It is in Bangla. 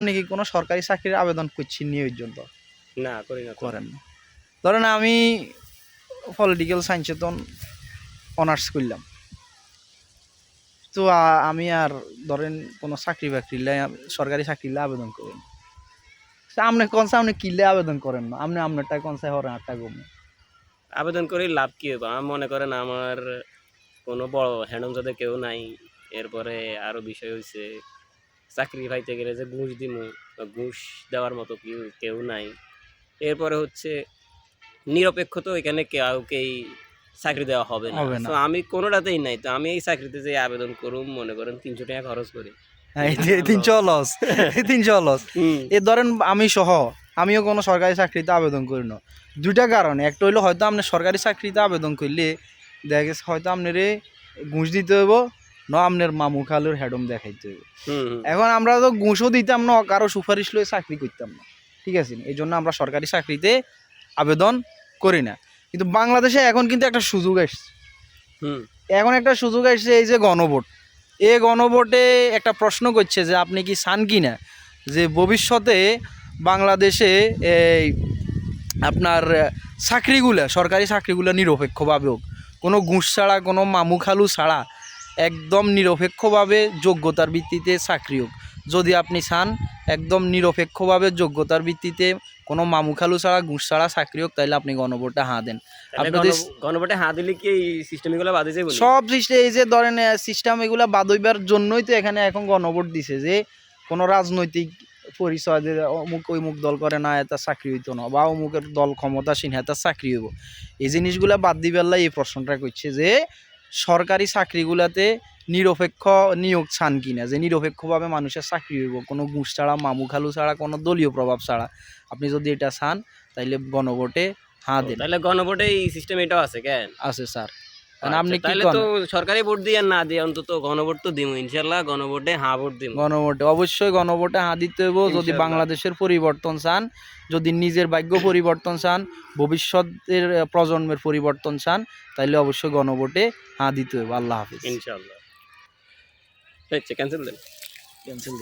আপনি কি কোনো সরকারি চাকরির আবেদন করছেন নি ওই জন্য? না করি না করেন না। ধরেন আমি পলিটিক্যাল সায়েন্সে তো অনার্স করলাম। তো আমি আর ধরেন কোনো চাকরি বাকরি সরকারি চাকরি লাই আবেদন করেন আপনি কোনসা আপনি কিনলে আবেদন করেন না? আপনি আপনারটা কোনসা হরেন আটটা গমে। আবেদন করে লাভ কি হবে আমার মনে করেন আমার কোনো বড় হ্যান্ডম যাতে কেউ নাই এরপরে আরও বিষয় হয়েছে চাকরি পাইতে গেলে যে ঘুষ দিমু বা ঘুষ দেওয়ার মতো কেউ কেউ নাই। এরপরে হচ্ছে নিরপেক্ষ তো এখানে কাউকেই চাকরি দেওয়া হবে না। তো আমি কোনোটাতেই নাই। তো আমি এই চাকরিতে যে আবেদন করুম মনে করেন তিনশো টাকা খরচ করি। হ্যাঁ, তিনশো লস। তিনশো লস। এ ধরেন আমি সহ আমিও কোনো সরকারি চাকরিতে আবেদন করি না। দুইটা কারণে। একটা হইল হয়তো আপনি সরকারি চাকরিতে আবেদন করলে দেখা গেছে হয়তো আপনার ঘুষ দিতে হইব ন আপনার মামু খালুর হেডম দেখাইতে হইব। এখন আমরা তো ঘুষও দিতাম না কারও সুপারিশ লয়ে চাকরি করতাম না। ঠিক আছে? এই জন্য আমরা সরকারি চাকরিতে আবেদন করি না। কিন্তু বাংলাদেশে এখন কিন্তু একটা সুযোগ আসছে এখন একটা সুযোগ আসছে এই যে গণভোট। এই গণভোটে একটা প্রশ্ন করছে যে আপনি কি চান কি না? যে ভবিষ্যতে বাংলাদেশে এই আপনার চাকরিগুলা সরকারি চাকরিগুলো নিরপেক্ষভাবে হোক কোনো ঘুষ ছাড়া কোনো মামু খালু ছাড়া একদম নিরপেক্ষভাবে যোগ্যতার ভিত্তিতে চাকরি হোক। যদি আপনি চান একদম নিরপেক্ষভাবে যোগ্যতার ভিত্তিতে কোনো মামু খালু ছাড়া ঘুষ ছাড়া চাকরি হোক তাহলে আপনি গণভোটটা হাঁ দেন। আপনাদের- গণভোটে হাত দিলে কি এই বাদে যাবে সব সিস্টেম এই যে ধরেন সিস্টেম এগুলা বাদ হইবার জন্যই তো এখানে এখন গণভোট দিছে যে কোনো রাজনৈতিক পরিচয় যে অমুক অমুক দল করে না এটা চাকরি হইতো না বা অমুকের দল ক্ষমতাসীন এটা চাকরি হইব। এই জিনিসগুলা বাদ দিবার লাই এই প্রশ্নটা করছে যে সরকারি চাকরিগুলাতে নিরপেক্ষ নিয়োগ চান কিনা? যে নিরপেক্ষভাবে মানুষের চাকরি হইব। কোনো ঘুষ ছাড়া মামু খালু ছাড়া কোনো দলীয় প্রভাব ছাড়া। আপনি যদি এটা চান তাইলে গণভোটে হ্যাঁ দেন। তাহলে গণভোটে এই সিস্টেম এটাও আছে কেন? আছে স্যার। আপনি আচ্ছা, তাহলে তো সরকারি ভোট দিয়ে আর না দিয়ে অন্তত গণভোট তো দিব ইনশাল্লাহ গণভোটে হ্যাঁ ভোট দিব গণভোটে অবশ্যই গণভোটে হাত দিতে হইব। যদি বাংলাদেশের পরিবর্তন চান যদি নিজের ভাগ্য পরিবর্তন চান ভবিষ্যতের প্রজন্মের পরিবর্তন চান তাহলে অবশ্যই গণভোটে হাত দিতে হইব। আল্লাহ হাফিজ। ইনশাল্লাহ ক্যান্সেল দেন। ক্যান্সেল